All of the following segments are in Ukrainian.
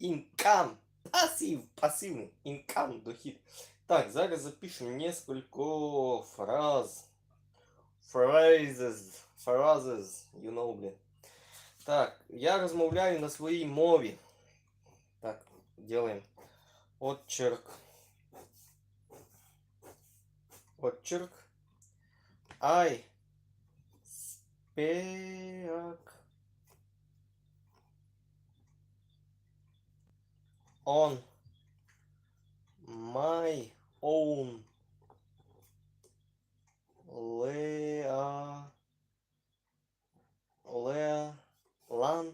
Інкам. Пасив. Пасивний. Інкам. Дохід. Так, зараз запишемо несколько фраз. Phrases. Phrases. You know, блін. Так, я розмовляю на своїй мові. Так, делаем. Отчерк. Отчерк. I speak on my own Lea Lea Lan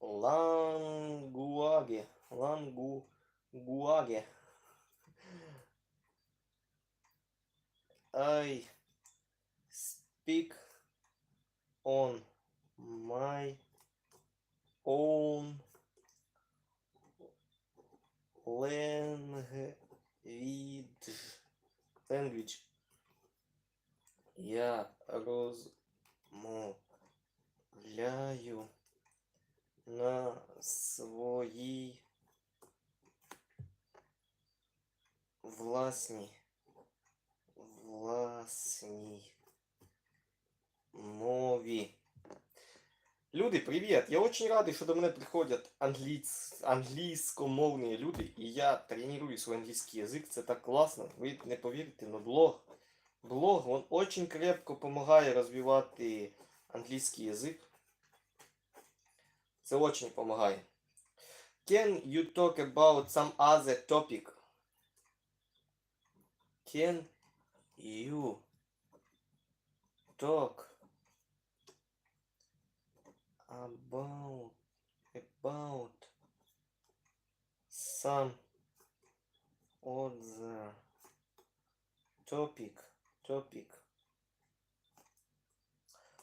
Language Language I speak on my own language. language. Я розмовляю на своїй власній власній мові. Люди, привіт! Я очень радий, що до мене приходять англійсь... англійськомовні люди, і я тренирую свій англійський язик. Це так класно. Ви не повірите, но блог. Блог, він очень крепко допомагає розвивати англійський язик. Це очень допомагає. Can you talk about some other topic? Can you talk about about some other topic topic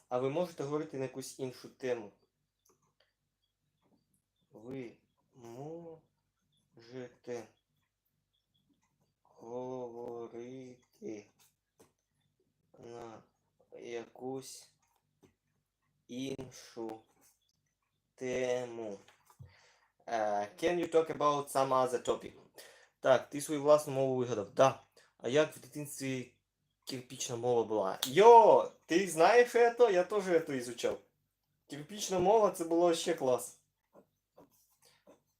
а ви можете говорити на якусь іншу тему? Ви можете говорити на якусь іншу тему. Е, Can you talk about some other topic? Так, ти свою власну мову вигадав. Да. А як в дитинстві кирпична мова була? Йо! Ти знаєш это? Я теж это изучав. Кирпична мова це було ще клас.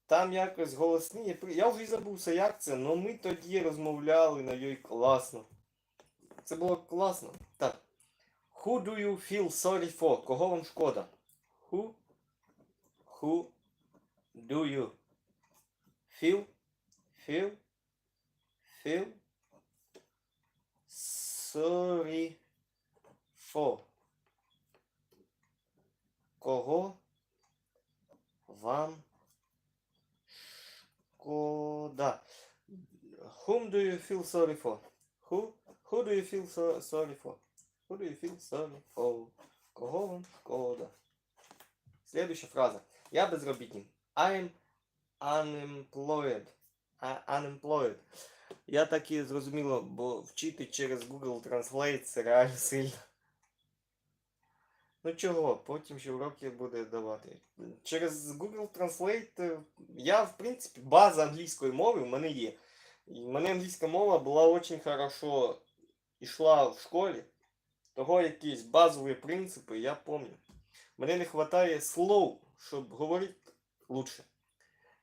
Там якось голосні. Я вже забувся, як це, але ми тоді розмовляли на їй класно. Це було класно. Так. Who do you feel sorry for? Кого вам шкода? Who? Who do you feel? Feel? Feel? Sorry for? Кого вам шкода? Whom do you feel sorry for? Who? Who do you feel so, sorry for? Who do you feel sorry for? Кого вам шкода? Следующая фраза. Я безробітний. I'm unemployed. I unemployed. Я так і зрозуміло, бо вчити через Google Translate це реально сильно. Ну чого, потім ще уроки буде давати. Через Google Translate е, я, в принципі, база англійської мови в мене є. І в мене англійська мова була дуже хорошо йшла в школі. Того якісь базові принципи я пам'ятаю. Мене не вистачає слов, щоб говорити лучше.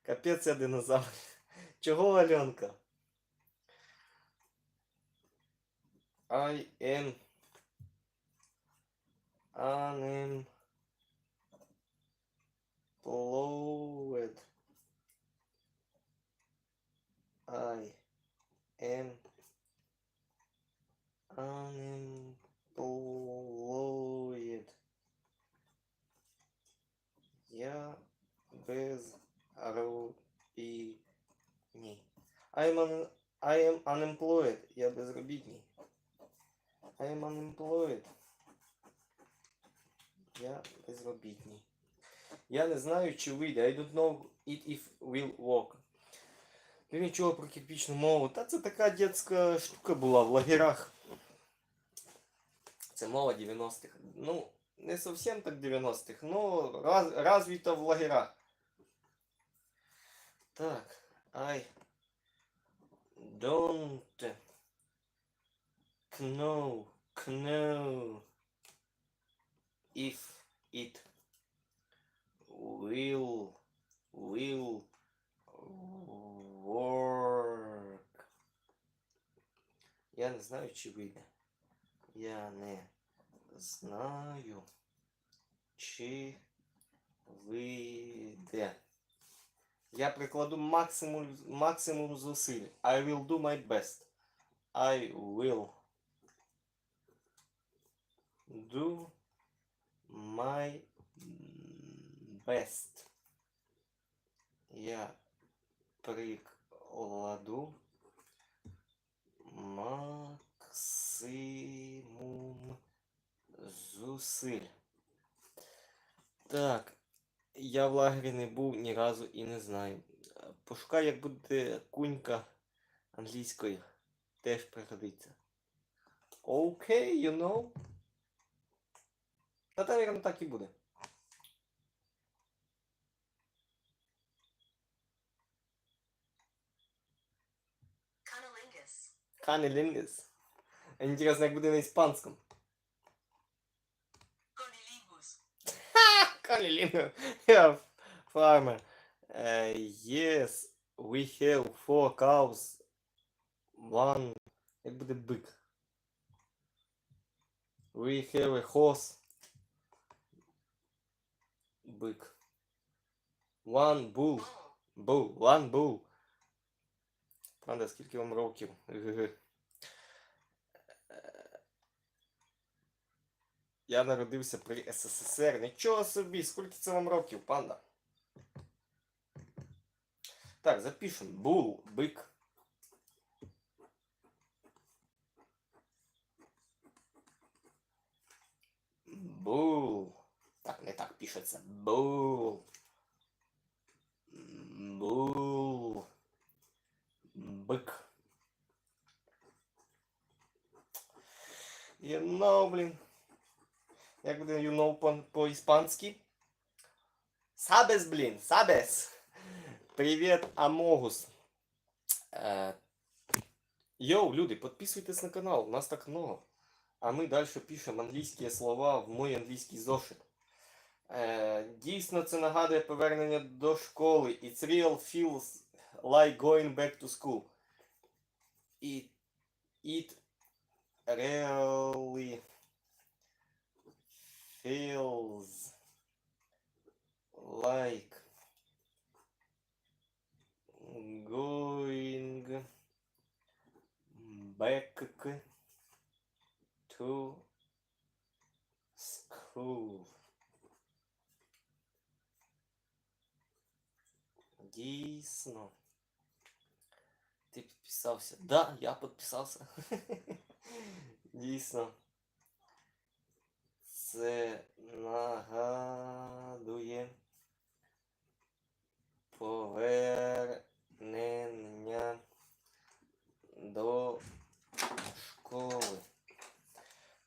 Капець я динозавр. Чого Альонка? I am unemployed. I am unemployed. Я безробітний. I am, un I am unemployed. Я безробітний. I am unemployed. Я безробітний. Я не знаю, чи вийде. I don't know it if will work. Ну нічого про кирпічну мову. Та це така дитяча штука була в лагерах. Це мова 90-х. Ну, не совсем так 90-х, но раз, развито в лагерах. Так, I don't know, know if it will, will work. Я не знаю, чи вийде. Я не знаю, чи вийде. Я прикладу максимум, максимум зусиль. I will do my best. I will do my best. Я прикладу максимум зусиль. Так, я в лагері не був ні разу і не знаю. Пошукай, як буде кунька англійською. Теж пригодиться. Окей, you know. Та навірно так і буде. Канелінгес. Інтересно, як буде на іспанському. Канелінгес. Yeah, farmer. Uh, yes, we have four cows. One. Як буде бик? We have a horse. Бик. One bull. Bull. Bull. One bull. Правда, скільки вам років? Я народився при СССР. Нічого собі, скільки це вам років, панда? Так, запишем. Бул, бик. Бул. Так, не так пишеться. Бул. Бул. Бик. You know, блін. Як буде you know по- по-іспанськи? Сабес, блін, сабес. Привіт, Амогус. Е, Йоу, люди, підписуйтесь на канал, нас так много. А ми далі пишемо англійські слова в мой англійський зошит. Е, дійсно, це нагадує повернення до школи. It's real feels like going back to school. It, it really feels like going back to school. Дійсно. Ти підписався? Да, я підписався. Дійсно. Це нагадує повернення до школи.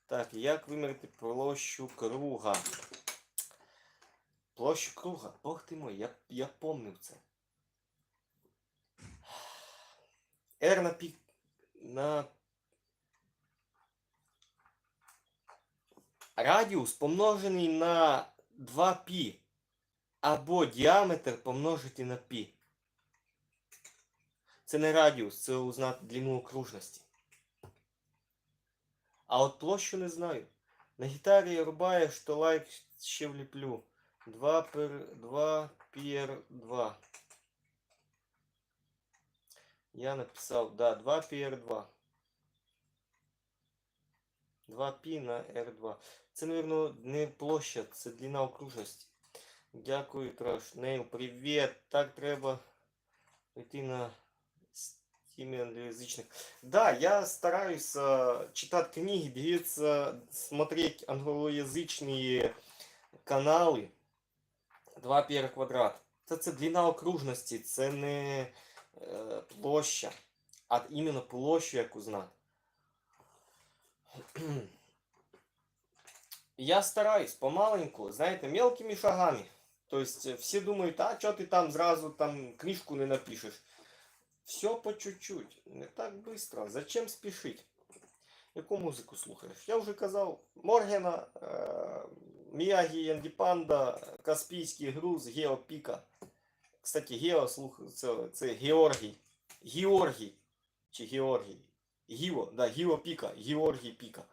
Так, як вимірити площу круга? Площу круга. Бог ти мой, я, я помнив це. R на пі... на радіус помножений на 2π або діаметр помножити на π. Це не радіус, це узнати длину окружності. А от площу не знаю. На гітарі я рубаю, що лайк ще вліплю. 2 пер 2 пір 2. Я написав, да, 2 пір 2. 2 пі на R2. Це, мабуть, не площа, це длина окружності. Дякую, Трош. Нейл, привіт. Так треба йти на стимі англоязычных. Да, я стараюсь э, читать книги, двигаться, смотреть англоязычные канали. 2 пір квадрат. Це, це длина окружності, це не е, площа, а іменно площу яку знати. Я стараюсь помаленьку, знаєте, мелкими шагами. То есть э, все думают, а что ты там сразу там книжку не напишешь. Все по чуть-чуть, не так быстро. Зачем спішить? Яку музику слухаєш? Я вже казав, Моргена, е, Міягі, Енді Панда, Каспійський груз, Гео Піка. Кстати, Гео слух, це, це Георгій. Георгій. Чи Георгій. Гіо, да, Гіо Піка, Георгій Піка.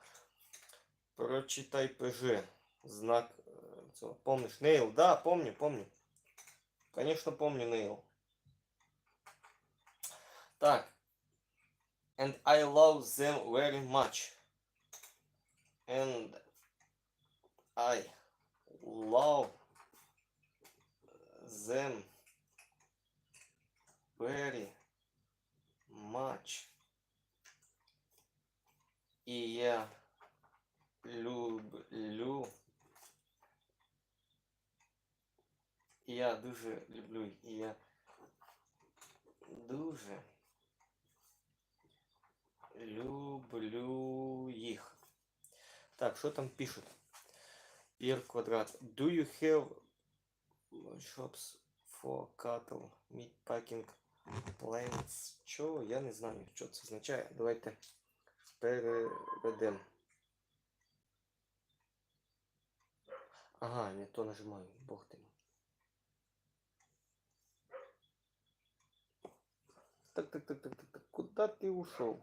Прочитай ПЖ. Знак. е, Цього. Помниш? Нейл, да, помню, помню. Конечно, помню Нейл. Так. And I love them very much. And I love them very much. І я люблю. Я дуже люблю. Я дуже люблю їх. Так, що там пишуть? Пір квадрат. Do you have shops for cattle, meat packing plants? Що? Я не знаю, що це означає. Давайте переведемо. Ага, не то нажимаю, бог ти. Так, так, так, так, так, так. Куда ты ушел?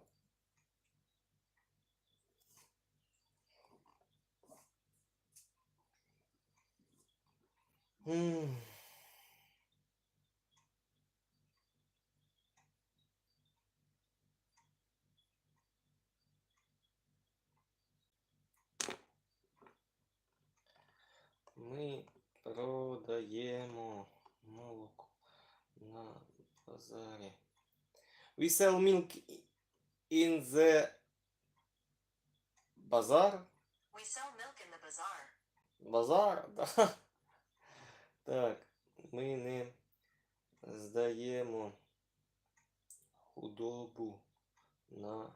М. Ми продаємо молоко на базарі. We sell milk in the bazaar. We sell milk in the bazaar. Базар, да. Так, ми не здаємо худобу на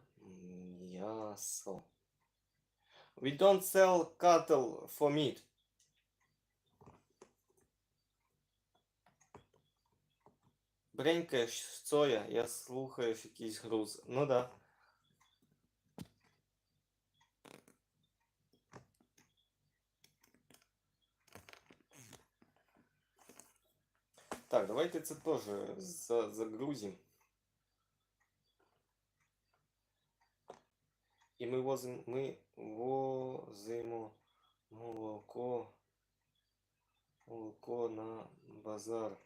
м'ясо. We don't sell cattle for meat. Бренькаєш, Цоя, я слухаєш якийсь груз. Ну да. Так, давайте це теж за- загрузимо. І ми возимо, ми возимо молоко, молоко на базар.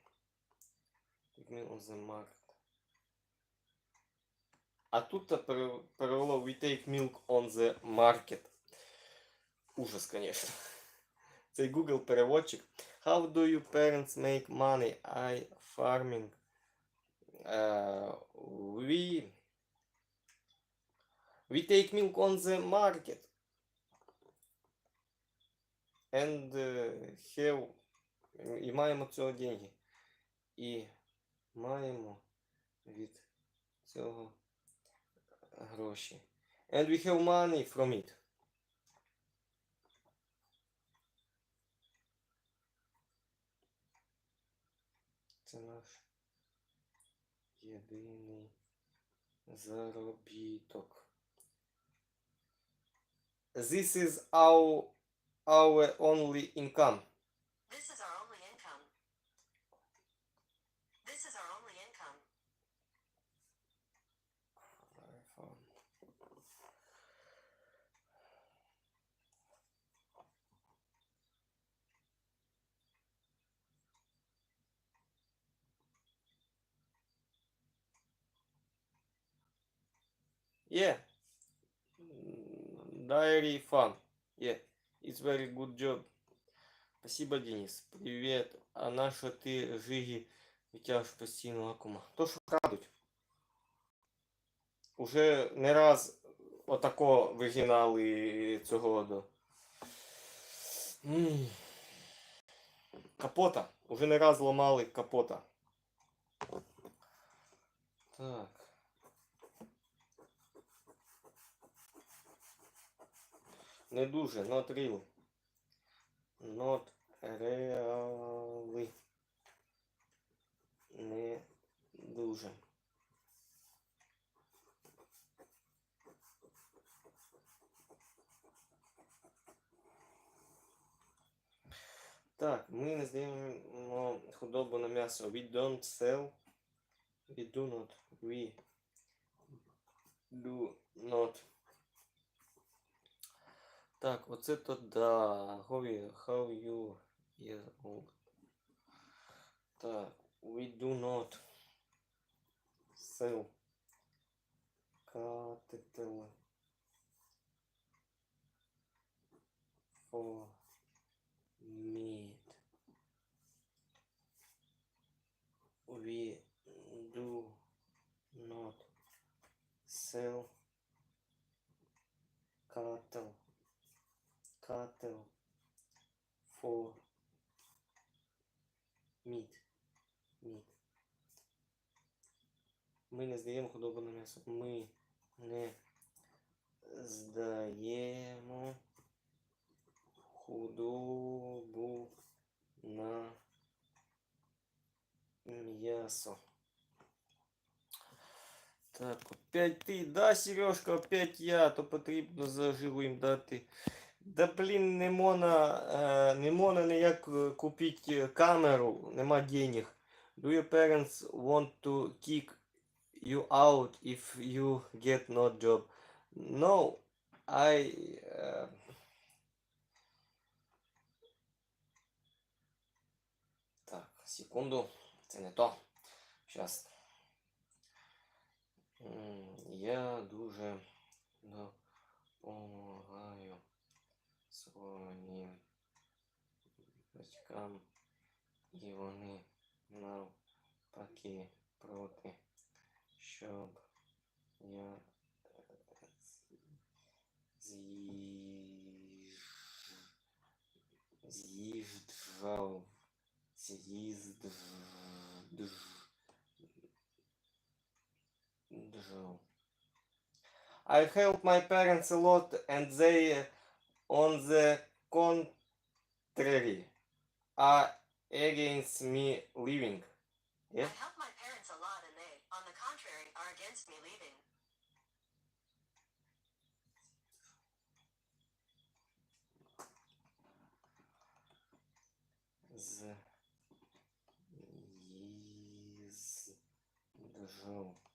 Take on the market. А тут пере- перевело we take milk on the market. Ужас, конечно. Цей Google переводчик. How do you parents make money? I farming. Uh, we we take milk on the market. And uh, have і маємо цього деньги. І маємо від цього гроші. And we have money from it. Це наш єдиний заробіток. This is our, our only income. This is our only income. This is our only income. Yeah. Diary fun. Yeah. It's very good job. Спасибо, Денис. Привет. А на що ти жиги витягуєш постійно лакума? То що крадуть. Уже не раз отако вигинали цього до. Капота. Уже не раз ламали капота. Так. Не дуже, not really. not really. Не дуже. Так, ми не здаємо худобу на м'ясо. We don't sell. We do not. We do not. Так, оце то да. How how you years old. Так, we do not sell cattle for meat. We do not sell cattle cattle for meat. Meat. Ми не здаємо худобу на м'ясо. Ми не здаємо худобу на м'ясо. Так, опять ти, да, Сережка, опять я, то потрібно заживу їм дати. Да блін, не можна, е, не можна ніяк е, купити камеру, нема денег. Do your parents want to kick you out if you get no job? No, I... е, Так, секунду, це не то. М, Я дуже допомагаю своїм батькам, і вони навпаки проти, щоб я з'їж... з'їжджав, з'їжджав. I help my parents a lot and they On the contrary, are against me leaving. Yeah? I help my parents a lot, and they, on the contrary, are against me leaving. The is the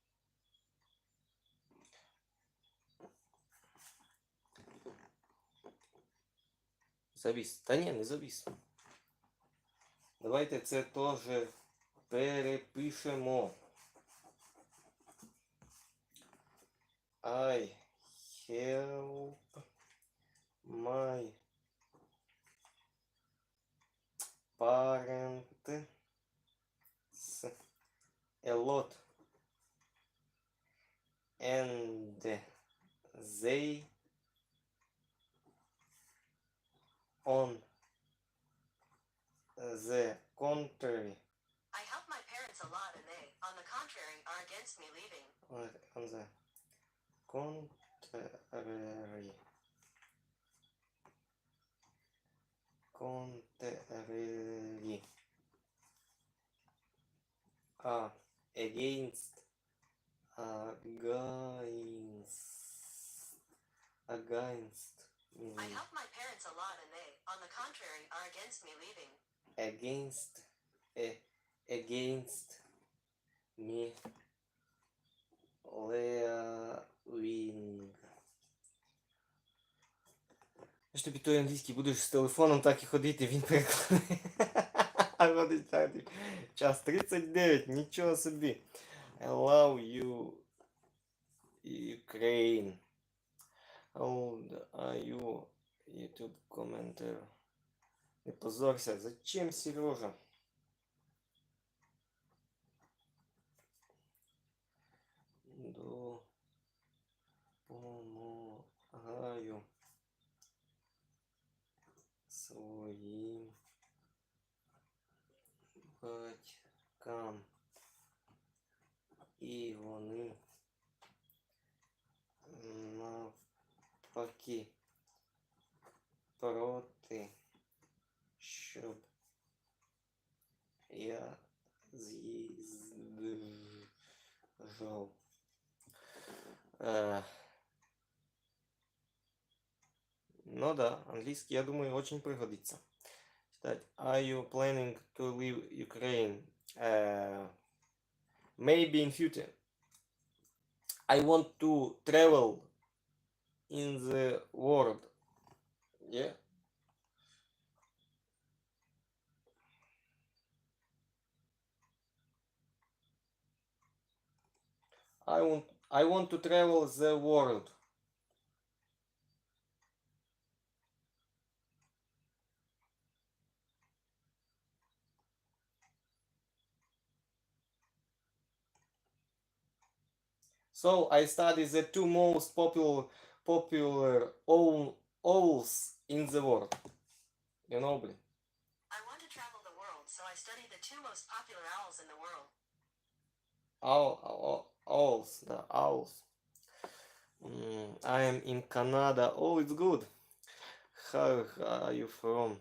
Завіс. Та ні, не завіс. Давайте це теж перепишемо. I help my parents a lot and they on uh, the contrary. I help my parents a lot and they, on the contrary, are against me leaving. on on the contrary. Contrary. Are against. Against. Against. me I help my parents a lot and they, on the contrary, are against me leaving. against a, against me leaving. Ж тобі той англійський будеш з телефоном так і ходити, він перекладає. Ходить так. Час 39, нічого собі. I love you, Ukraine. Old are you, YouTube commenter? Не позорься, зачем Сережа? Допомагаю ну да, английский, я думаю, очень пригодится. Читать. Are you planning to leave Ukraine? Uh, maybe in future. I want to travel in the world. Yeah. I want I want to travel the world. So I study the two most popular popular owl, owls in the world. You know, блин. I want to travel the world, so I study the two most popular owls in the world. Owl, owl, owls, да, owls. Mm, I am in Canada. Oh, it's good. How are you from?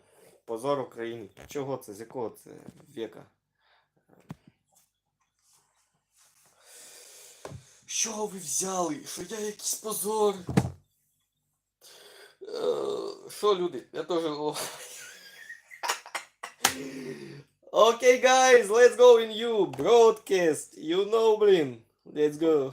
Позор України. Чого це? З якого це віка? Що ви взяли? Що я якийсь позор? Е, Що, люди? Я теж. о. Okay, guys, let's go in you broadcast. You know, блин. Let's go.